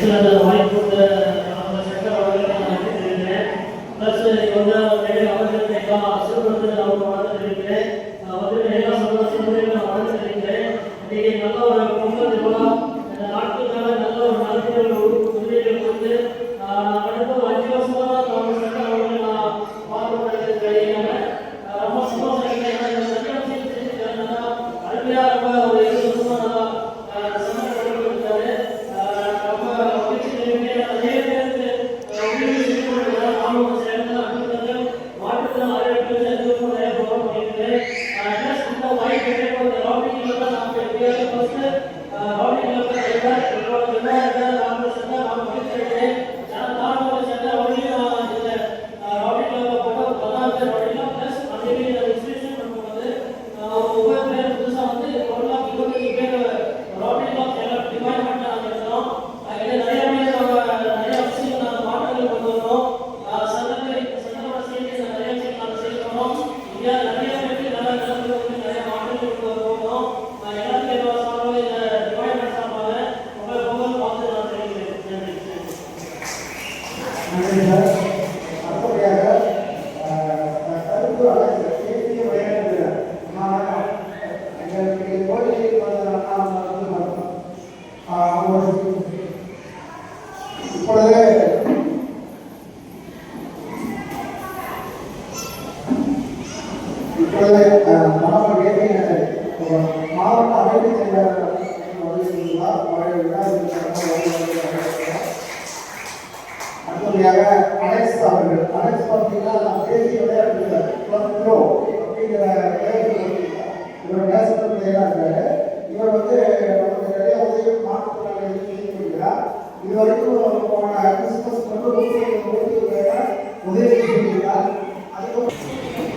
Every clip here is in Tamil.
எக்ஸலண்ட் வாய்ப்பு கொடுத்த நம்ம சட்டர் அவர்களுக்கு தெரிவிக்கிறேன் ப்ளஸ் இவங்க மேலே அவர்களுக்கு எல்லா அவங்க வந்து எல்லா சந்தோஷங்களையும் நான் நல்ல ஒரு பொங்கல் திருவிழா இந்த நல்ல ஒரு ورسل أولي لقد மாவட்ட அமைப்பு செயலாளர் வருகிறார். அவரை விழாவிற்கு வரவேற்கிறோம். அடுத்தபடியாக அலெக்ஸ் அவர்கள் அலெக்ஸ் பார்த்தீங்கன்னா தேசிய விளையாட்டு வீரர் கிளப் ப்ரோ அப்படிங்கிற விளையாட்டு வீரர். இவர் நேஷனல் பிளேயராக இருக்காரு இவர் வந்து நமக்கு நிறைய உதவி மாற்றுத்திறனாளிகளுக்கு செய்து கொடுக்கிறார் இது வரைக்கும் போன கிறிஸ்துமஸ் வந்து நூற்றி நூற்றி உதவி செய்திருக்கிறார் அதுக்கப்புறம்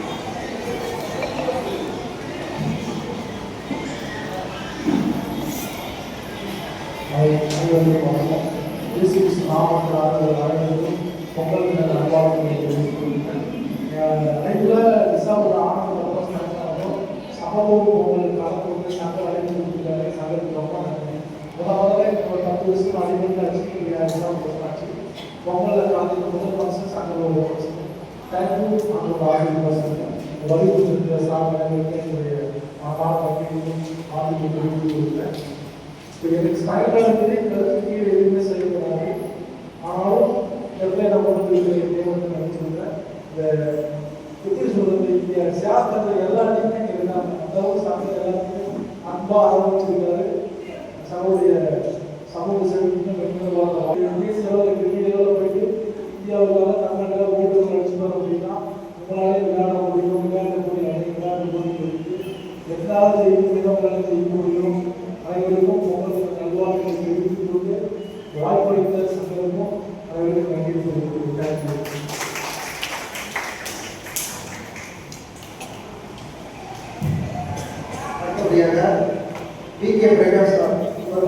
அனைவருக்கும் வணக்கம் டிஸ்ட்ரிக்ட் மாவட்ட ஆளுநர் அனைவருக்கும் பொங்கல் தின நல்வாழ்த்துக்களை தெரிவித்துக் கொள்கிறேன் ரைட்டில் டிசம்பர் ஆனந்த நடந்தாலும் சமபோக பொங்கல் கலந்து சங்க அழைப்பு கொடுத்துருக்காரு சங்கத்துக்கு ரொம்ப நன்றி முத முதல்ல இப்போ ஒரு பத்து வருஷம் அடிப்படையில் வச்சு ஆச்சு பொங்கலில் கலந்து முதல் வருஷம் சங்கம் ஒரு வருஷம் தேங்க்யூ அவங்களோட ஆசிரியர் வழி கொடுத்துருக்க சார் என்னுடைய மாணவர்களுக்கும் ஆசிரியர் தெரிவித்துக் கொள்கிறேன் இப்போ எனக்கு ஸ்பைனல் வந்து எதுவுமே செய்யக்கூடாது ஆனாலும் நம்ம தேவன் நினைச்சிருந்தேன் இந்த எப்படி சொல்றது இங்கே ஷேர் எல்லாத்தையுமே இருந்தாங்க அதாவது சாப்பிட்ற எல்லாத்தையும் அன்பாக ஆரம்பிச்சிருக்காரு சமூக சமூக சேவைக்கு இந்திய செலவுக்கு போயிட்டு இந்தியாவுக்காக தமிழ்நாட்டில் ஓட்டு அடிச்சுட்டோம் அப்படின்னா உங்களாலே விளையாட முடியும் விளையாட முடியும் விளையாட முடியும் எதாவது செய்ய ವಾಲ್ಪೇಟೆ ಸಂದರ್ಭ ಅವರಿಗೆ ಖಂಡಿತವಾಗಿ ವಿದ್ಯಾರ್ಥಿಗಳು ಪಿ ಕೆ ಪ್ರಕಾಶ್ ಅವರ